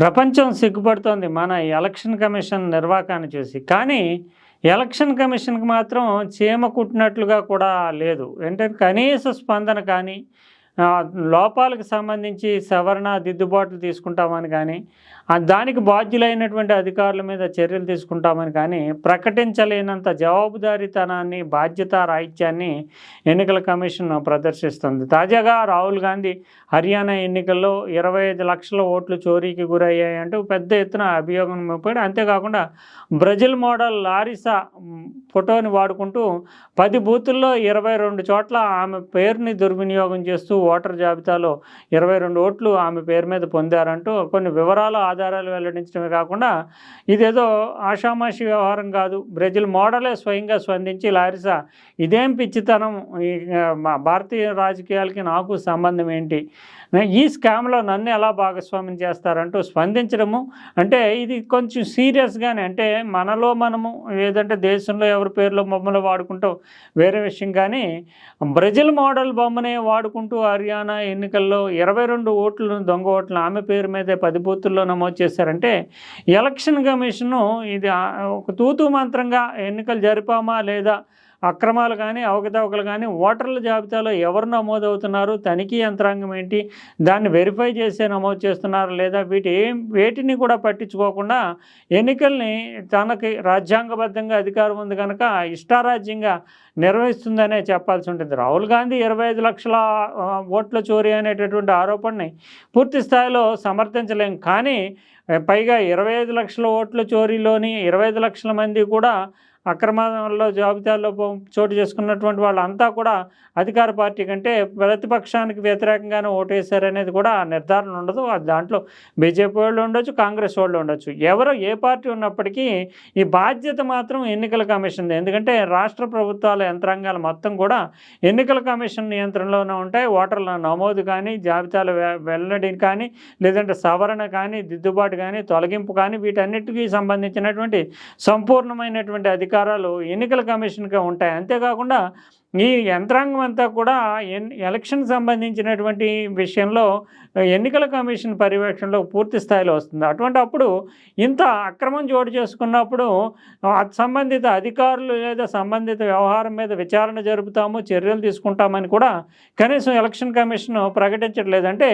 ప్రపంచం సిగ్గుపడుతోంది మన election commission నిర్వాకాన్ని చూసి. కానీ ఎలక్షన్ కమిషన్కి మాత్రం చీమ కుట్టినట్లుగా కూడా లేదు. ఏంటంటే కనీస స్పందన కానీ లోపాలకు సంబంధించి సవరణ దిద్దుబాట్లు తీసుకుంటామని కానీ దానికి బాధ్యులైనటువంటి అధికారుల మీద చర్యలు తీసుకుంటామని కానీ ప్రకటించలేనంత జవాబుదారీతనాన్ని బాధ్యత రాహిత్యాన్ని ఎన్నికల కమిషన్ ప్రదర్శిస్తుంది. తాజాగా రాహుల్ గాంధీ హర్యానా ఎన్నికల్లో ఇరవై ఐదు లక్షల ఓట్లు చోరీకి గురయ్యాయంటూ పెద్ద ఎత్తున అభియోగం మోపాడు. అంతేకాకుండా బ్రెజిల్ మోడల్ లారిసా ఫోటోని వాడుకుంటూ పది బూతుల్లో ఇరవై రెండు చోట్ల ఆమె పేరుని దుర్వినియోగం చేస్తూ ఓటర్ జాబితాలో ఇరవై రెండు ఓట్లు ఆమె పేరు మీద పొందారంటూ కొన్ని వివరాలు ఆధారాలు వెల్లడించడమే కాకుండా ఇదేదో ఆషామాషి వ్యవహారం కాదు. బ్రెజిల్ మోడలే స్వయంగా స్పందించి లారిసా ఇదేం పిచ్చితనం? ఈ మా భారతీయ రాజకీయాలకి నాకు సంబంధం ఏంటి? ఈ స్కామ్లో నన్ను ఎలా భాగస్వామ్యం చేస్తారంటూ స్పందించడము. అంటే ఇది కొంచెం సీరియస్గానే అంటే మనలో మనము ఏదంటే దేశంలో ఎవరి పేర్లో బొమ్మలు వాడుకుంటూ వేరే విషయం కానీ బ్రెజిల్ మోడల్ బొమ్మనే వాడుకుంటూ హర్యానా ఎన్నికల్లో ఇరవై రెండు ఓట్లు దొంగ ఓట్లు ఆమె పేరు మీదే పది బూతుల్లో నమోదు చేశారంటే ఎలక్షన్ కమిషను ఇది ఒక తూతు మంత్రంగా ఎన్నికలు జరిపామా లేదా అక్రమాలు కానీ అవకతవకలు కానీ ఓటర్ల జాబితాలో ఎవరు నమోదవుతున్నారు తనిఖీ యంత్రాంగం ఏంటి దాన్ని వెరిఫై చేసే నమోదు చేస్తున్నారు లేదా వీటి వేటిని కూడా పట్టించుకోకుండా ఎన్నికల్ని తనకి రాజ్యాంగబద్ధంగా అధికారం ఉంది కనుక ఇష్టారాజ్యంగా నిర్వహిస్తుందనే చెప్పాల్సి ఉంటుంది. రాహుల్ గాంధీ ఇరవై ఐదు లక్షల ఓట్ల చోరీ అనేటటువంటి ఆరోపణని పూర్తి స్థాయిలో సమర్థించలేం. కానీ పైగా ఇరవై ఐదు లక్షల ఓట్ల చోరీలోని ఇరవై ఐదు లక్షల మంది కూడా అక్రమాల్లో జాబితాలో చోటు చేసుకున్నటువంటి వాళ్ళంతా కూడా అధికార పార్టీ కంటే ప్రతిపక్షానికి వ్యతిరేకంగానే ఓటేశారనేది కూడా నిర్ధారణ ఉండదు. అది దాంట్లో బీజేపీ వాళ్ళు ఉండొచ్చు కాంగ్రెస్ వాళ్ళు ఉండొచ్చు. ఎవరో ఏ పార్టీ ఉన్నప్పటికీ ఈ బాధ్యత మాత్రం ఎన్నికల కమిషన్ది. ఎందుకంటే రాష్ట్ర ప్రభుత్వాల యంత్రాంగాలు మొత్తం కూడా ఎన్నికల కమిషన్ నియంత్రణలోనే ఉంటాయి. ఓటర్ల నమోదు కానీ జాబితాల వె- వెల్లడి కానీ లేదంటే సవరణ కానీ దిద్దుబాటు కానీ తొలగింపు కానీ వీటన్నిటికీ సంబంధించినటువంటి సంపూర్ణమైనటువంటి అధికారాలు ఎన్నికల కమిషన్గా ఉంటాయి. అంతేకాకుండా ఈ యంత్రాంగం అంతా కూడా ఎన్ ఎలక్షన్ సంబంధించినటువంటి విషయంలో ఎన్నికల కమిషన్ పర్యవేక్షణలో పూర్తి స్థాయిలో వస్తుంది. అటువంటి అప్పుడు ఇంత అక్రమం చోటు చేసుకున్నప్పుడు సంబంధిత అధికారులు లేదా సంబంధిత వ్యవహారం మీద విచారణ జరుపుతాము చర్యలు తీసుకుంటామని కూడా కనీసం ఎలక్షన్ కమిషన్ ప్రకటించట్లేదంటే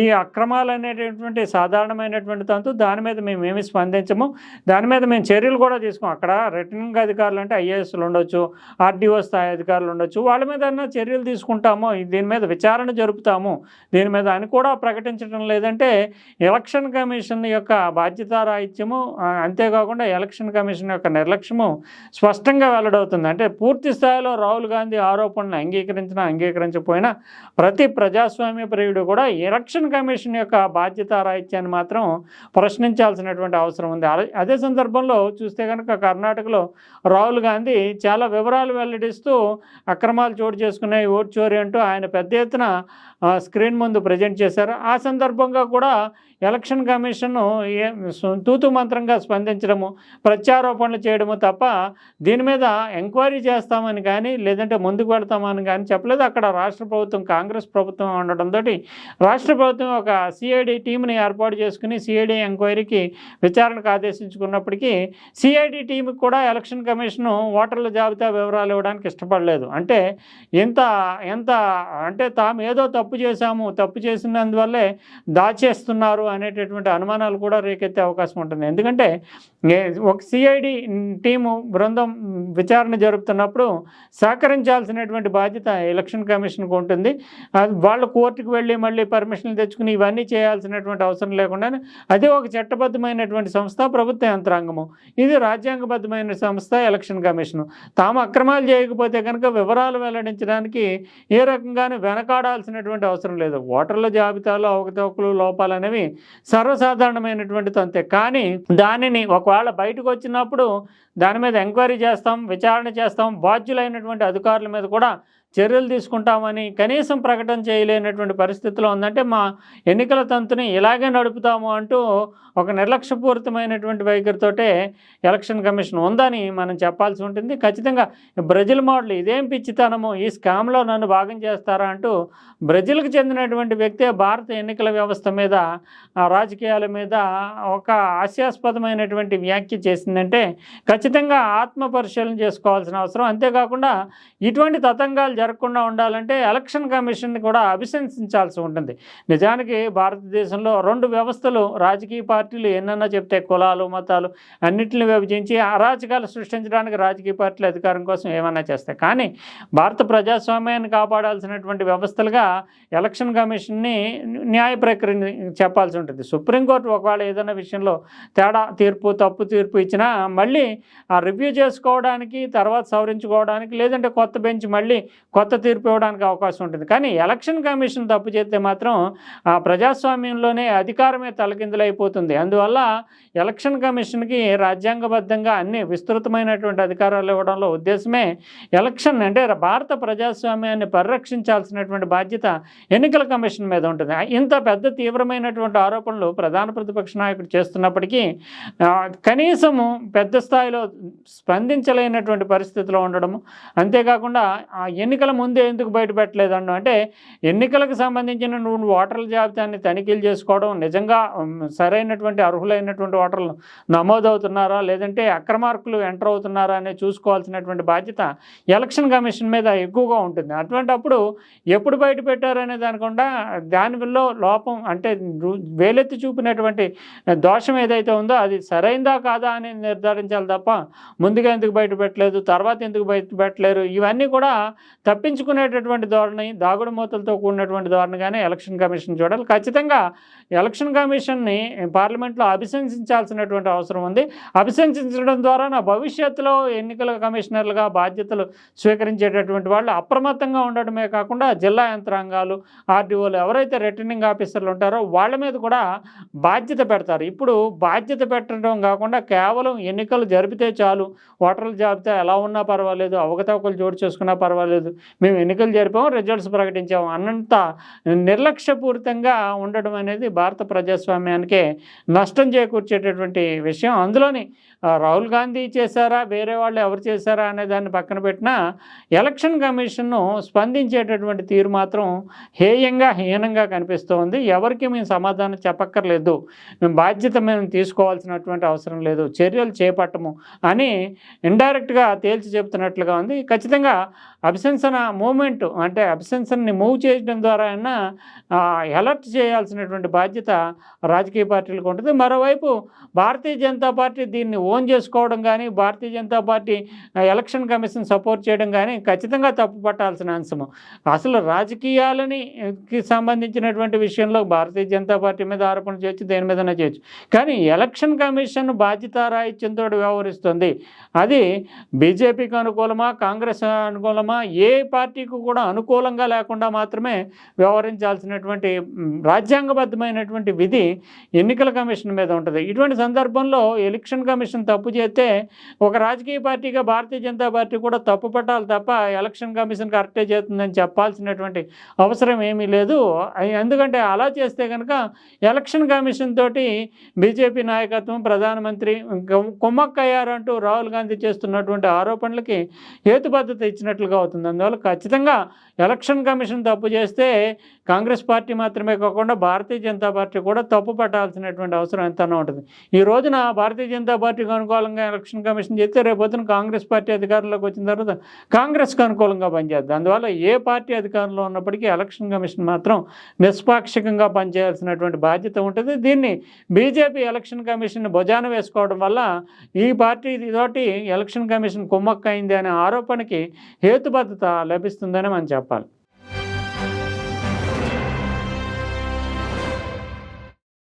ఈ అక్రమాలు అనేటటువంటి సాధారణమైనటువంటి తంతు దాని మీద మేము ఏమి స్పందించము. దాని మీద మేము చర్యలు కూడా తీసుకోం అక్కడ రిటర్నింగ్ అధికారులు అంటే ఐఏఎస్లు ఉండొచ్చు ఆర్డీఓ స్థాయి అధికారులు ఉండొచ్చు. వాళ్ళ మీద అన్నా చర్యలు తీసుకుంటాము దీని మీద విచారణ జరుపుతాము. దీని మీద అని కూడా ప్రకటించడం లేదంటే ఎలక్షన్ కమిషన్ యొక్క బాధ్యతారాహిత్యము ఆ, అంతేకాకుండా ఎలక్షన్ కమిషన్ యొక్క నిర్లక్ష్యము స్పష్టంగా వెల్లడవుతుంది. అంటే పూర్తి స్థాయిలో రాహుల్ గాంధీ ఆరోపణలు అంగీకరించినా అంగీకరించకపోయినా ప్రతి ప్రజాస్వామ్య ప్రియుడు కూడా ఎలక్షన్ కమిషన్ యొక్క బాధ్యతారాహిత్యాన్ని మాత్రం ప్రశ్నించాల్సినటువంటి అవసరం ఉంది. అదే- అదే సందర్భంలో చూస్తే కనుక కర్ణాటకలో రాహుల్ గాంధీ చాలా వివరాలు వెల్లడిస్తూ అక్రమాలు చోటు చేసుకున్నాయి ఓటు చోరీ అంటూ ఆయన పెద్ద ఎత్తున స్క్రీన్ ముందు ప్రజెంట్ చేశారు. ఆ సందర్భంగా కూడా ఎలక్షన్ కమిషన్ ఏ తూతు మంత్రంగా స్పందించడము ప్రత్యారోపణలు చేయడము తప్ప దీని మీద ఎంక్వైరీ చేస్తామని కానీ లేదంటే ముందుకు వెళ్తామని కానీ చెప్పలేదు. అక్కడ రాష్ట్ర ప్రభుత్వం కాంగ్రెస్ ప్రభుత్వం ఉండడంతో రాష్ట్ర ప్రభుత్వం ఒక సిఐడి టీంని ఏర్పాటు చేసుకుని సిఐడి ఎంక్వైరీకి విచారణకు ఆదేశించుకున్నప్పటికీ సిఐడి టీంకి కూడా ఎలక్షన్ కమిషన్ ఓటర్ల జాబితా వివరాలు ఇవ్వడానికి ఇష్టపడలేదు. అంటే ఇంత ఎంత అంటే తాము ఏదో తప్పు చేశాము తప్పు చేసినందువల్లే దాచేస్తున్నారు అనేటటువంటి అనుమానాలు కూడా రేకెత్తే అవకాశం ఉంటుంది. ఎందుకంటే ఒక సిఐడి టీము బృందం విచారణ జరుపుతున్నప్పుడు సహకరించాల్సినటువంటి బాధ్యత ఎలక్షన్ కమిషన్కి ఉంటుంది. అది వాళ్ళు కోర్టుకు వెళ్ళి మళ్ళీ పర్మిషన్లు తెచ్చుకుని ఇవన్నీ చేయాల్సినటువంటి అవసరం లేకుండా అది ఒక చట్టబద్ధమైనటువంటి సంస్థ ప్రభుత్వ యంత్రాంగము. ఇది రాజ్యాంగబద్ధమైన సంస్థ ఎలక్షన్ కమిషను. తాము అక్రమాలు చేయకపోతే కనుక వివరాలు వెల్లడించడానికి ఏ రకంగానూ వెనకాడాల్సినటువంటి అవసరం లేదు. ఓటర్ల జాబితాలో అవకతవకలు లోపాలు అనేవి సర్వసాధారణమైనటువంటి తంతే కానీ దానిని ఒకవేళ బయటకు వచ్చినప్పుడు దాని మీద ఎంక్వైరీ చేస్తాం విచారణ చేస్తాం బాధ్యులైనటువంటి అధికారుల మీద కూడా చర్యలు తీసుకుంటామని కనీసం ప్రకటన చేయలేనటువంటి పరిస్థితిలో ఉందంటే మా ఎన్నికల తంతుని ఇలాగే నడుపుతాము అంటూ ఒక నిర్లక్ష్యపూరితమైనటువంటి వైఖరితోటే ఎలక్షన్ కమిషన్ ఉందని మనం చెప్పాల్సి ఉంటుంది. ఖచ్చితంగా బ్రెజిల్ మోడల్ ఇదేం పిచ్చితనము ఈ స్కామ్లో నన్ను భాగం చేస్తారా అంటూ బ్రెజిల్కి చెందినటువంటి వ్యక్తే భారత ఎన్నికల వ్యవస్థ మీద రాజకీయాల మీద ఒక హాస్యాస్పదమైనటువంటి వ్యాఖ్య చేసిందంటే ఖచ్చితంగా ఆత్మ పరిశీలన చేసుకోవాల్సిన అవసరం. అంతేకాకుండా ఇటువంటి తతంగాలు జరగకుండా ఉండాలంటే ఎలక్షన్ కమిషన్ కూడా అభిశంసించాల్సి ఉంటుంది. నిజానికి భారతదేశంలో రెండు వ్యవస్థలు రాజకీయ పార్టీలు ఎన్నన్నా చెప్తే కులాలు మతాలు అన్నింటిని విభజించి అరాచకాలు సృష్టించడానికి రాజకీయ పార్టీలు అధికారం కోసం ఏమన్నా చేస్తాయి. కానీ భారత ప్రజాస్వామ్యాన్ని కాపాడాల్సినటువంటి వ్యవస్థలుగా ఎలక్షన్ కమిషన్ని న్యాయ ప్రక్రియని చెప్పాల్సి ఉంటుంది. సుప్రీంకోర్టు ఒకవేళ ఏదైనా విషయంలో తేడా తీర్పు తప్పు తీర్పు ఇచ్చినా మళ్ళీ ఆ రివ్యూ చేసుకోవడానికి తర్వాత సవరించుకోవడానికి లేదంటే కొత్త బెంచ్ మళ్ళీ కొత్త తీర్పు ఇవ్వడానికి అవకాశం ఉంటుంది. కానీ ఎలక్షన్ కమిషన్ తప్పు చేస్తే మాత్రం ఆ ప్రజాస్వామ్యంలోనే అధికారమే తలకిందులైపోతుంది అందువల్ల ఎలక్షన్ కమిషన్కి రాజ్యాంగబద్ధంగా అన్ని విస్తృతమైనటువంటి అధికారాలు ఇవ్వడంలో ఉద్దేశమే ఎలక్షన్ అంటే భారత ప్రజాస్వామ్యాన్ని పరిరక్షించాల్సినటువంటి బాధ్యత ఎన్నికల కమిషన్ మీద ఉంటుంది. ఇంత పెద్ద తీవ్రమైనటువంటి ఆరోపణలు ప్రధాన ప్రతిపక్ష నాయకుడు చేస్తున్నప్పటికీ కనీసము పెద్ద స్థాయిలో స్పందించలేనటువంటి పరిస్థితిలో ఉండడము. అంతేకాకుండా ఆ ఎన్నికల ముందే ఎందుకు బయటపెట్టలేదండు అంటే ఎన్నికలకు సంబంధించిన నువ్వు ఓటర్ల జాబితాన్ని తనిఖీలు చేసుకోవడం నిజంగా సరైనటువంటి అర్హులైనటువంటి ఓటర్లు నమోదవుతున్నారా? లేదంటే అక్రమార్కులు ఎంటర్ అవుతున్నారా అనేది చూసుకోవాల్సినటువంటి బాధ్యత ఎలక్షన్ కమిషన్ మీద ఎక్కువగా ఉంటుంది. అటువంటి అప్పుడు ఎప్పుడు బయట పెట్టారనే దానికుండా దానిలో లోపం అంటే వేలెత్తి చూపినటువంటి దోషం ఏదైతే ఉందో అది సరైందా కాదా అని నిర్ధారించాలి తప్ప ముందుగా ఎందుకు బయట పెట్టలేదు తర్వాత ఎందుకు బయట పెట్టలేరు? ఇవన్నీ కూడా తప్పించుకునేటటువంటి ధోరణి దాగుడు మూతలతో కూడినటువంటి ధోరణిగానే ఎలక్షన్ కమిషన్ చూడాలి. ఖచ్చితంగా ఎలక్షన్ కమిషన్ని పార్లమెంట్లో అభిశంసించాల్సినటువంటి అవసరం ఉంది. అభిశంసించడం ద్వారా నా భవిష్యత్తులో ఎన్నికల కమిషనర్లుగా బాధ్యతలు స్వీకరించేటటువంటి వాళ్ళు అప్రమత్తంగా ఉండడమే కాకుండా జిల్లా యంత్రాంగాలు ఆర్డీఓలు ఎవరైతే రిటర్నింగ్ ఆఫీసర్లు ఉంటారో వాళ్ళ మీద కూడా బాధ్యత పెడతారు. ఇప్పుడు బాధ్యత పెట్టడం కాకుండా కేవలం ఎన్నికలు జరిపితే చాలు ఓటర్ల జాబితా ఎలా ఉన్నా పర్వాలేదు అవకతవకలు చోటు చేసుకున్నా పర్వాలేదు మేము ఎన్నికలు జరిపాము రిజల్ట్స్ ప్రకటించాము. అన్నంత నిర్లక్ష్యపూరితంగా ఉండడం అనేది భారత ప్రజాస్వామ్యానికే నష్టం చేకూర్చేటటువంటి విషయం. అందులోని రాహుల్ గాంధీ చేశారా వేరే వాళ్ళు ఎవరు చేశారా అనే దాన్ని పక్కన పెట్టినా ఎలక్షన్ కమిషన్ను స్పందించేటటువంటి తీరు మాత్రం హేయంగా హీనంగా కనిపిస్తోంది. ఎవరికి మేము సమాధానం చెప్పక్కర్లేదు. మేము బాధ్యత మేము తీసుకోవాల్సినటువంటి అవసరం లేదు. చర్యలు చేపట్టము అని ఇండైరెక్ట్గా తేల్చి చెప్తున్నట్లుగా ఉంది. ఖచ్చితంగా అభిశంసన మూమెంట్ అంటే అభిశంసనని మూవ్ చేయడం ద్వారా అయినా అలర్ట్ చేయాల్సినటువంటి బాధ్యత రాజకీయ పార్టీలకు ఉంటుంది. మరోవైపు భారతీయ జనతా పార్టీ దీన్ని ఓన్ చేసుకోవడం కానీ Bharatiya Janata party election commission support చేయడం కానీ ఖచ్చితంగా తప్పు పట్టాల్సిన అంశము. అసలు రాజకీయాలని కి సంబంధించినటువంటి విషయంలో భారతీయ జనతా పార్టీ మీద ఆరోపణ చేయొచ్చు దేని మీదనే చేయొచ్చు. కానీ ఎలక్షన్ కమిషన్ బాధ్యతారాహిత్యంతో వ్యవహరిస్తుంది. అది బీజేపీకి అనుకూలమా కాంగ్రెస్ అనుకూలమా ఏ పార్టీకి కూడా అనుకూలంగా లేకుండా మాత్రమే వ్యవహరించాల్సినటువంటి రాజ్యాంగబద్ధమైనటువంటి విధి ఎన్నికల కమిషన్ మీద ఉంటుంది. ఇటువంటి సందర్భంలో ఎలక్షన్ కమిషన్ తప్పు చేస్తే ఒక రాజకీయ పార్టీగా భారతీయ జనతా పార్టీ కూడా తప్పు పట్టాలి తప్ప ఎలక్షన్ కమిషన్ కరెక్టే చేస్తుందని చెప్పాల్సినటువంటి అవసరం ఏమీ లేదు. ఎందుకంటే అలా చేస్తే కనుక ఎలక్షన్ కమిషన్ తోటి బీజేపీ నాయకత్వం ప్రధానమంత్రి కుమ్మక్కయ్యారంటూ రాహుల్ గాంధీ చేస్తున్నటువంటి ఆరోపణలకి హేతుబద్ధత ఇచ్చినట్లుగా అవుతుంది. అందువల్ల అందువల్ల ఖచ్చితంగా ఎలక్షన్ కమిషన్ తప్పు చేస్తే కాంగ్రెస్ పార్టీ మాత్రమే కాకుండా భారతీయ జనతా పార్టీ కూడా తప్పు పట్టాల్సినటువంటి అవసరం ఎంతనో ఉంటుంది. ఈ రోజున భారతీయ జనతా పార్టీకి అనుకూలంగా ఎలక్షన్ కమిషన్ చేస్తే రేపొద్దున కాంగ్రెస్ పార్టీ అధికారంలోకి వచ్చిన తర్వాత కాంగ్రెస్కి అనుకూలంగా పనిచేద్ది అందువల్ల ఏ పార్టీ అధికారంలో ఉన్నప్పటికీ ఎలక్షన్ కమిషన్ మాత్రం నిష్పాక్షికంగా పనిచేయాల్సినటువంటి బాధ్యత ఉంటుంది. దీన్ని బీజేపీ ఎలక్షన్ కమిషన్ భుజాన వేసుకోవడం వల్ల ఈ పార్టీ తోటి ఎలక్షన్ కమిషన్ కుమ్మక్కైంది అనే ఆరోపణకి హేతుబద్ధత లభిస్తుందని మనం చెప్పాలి.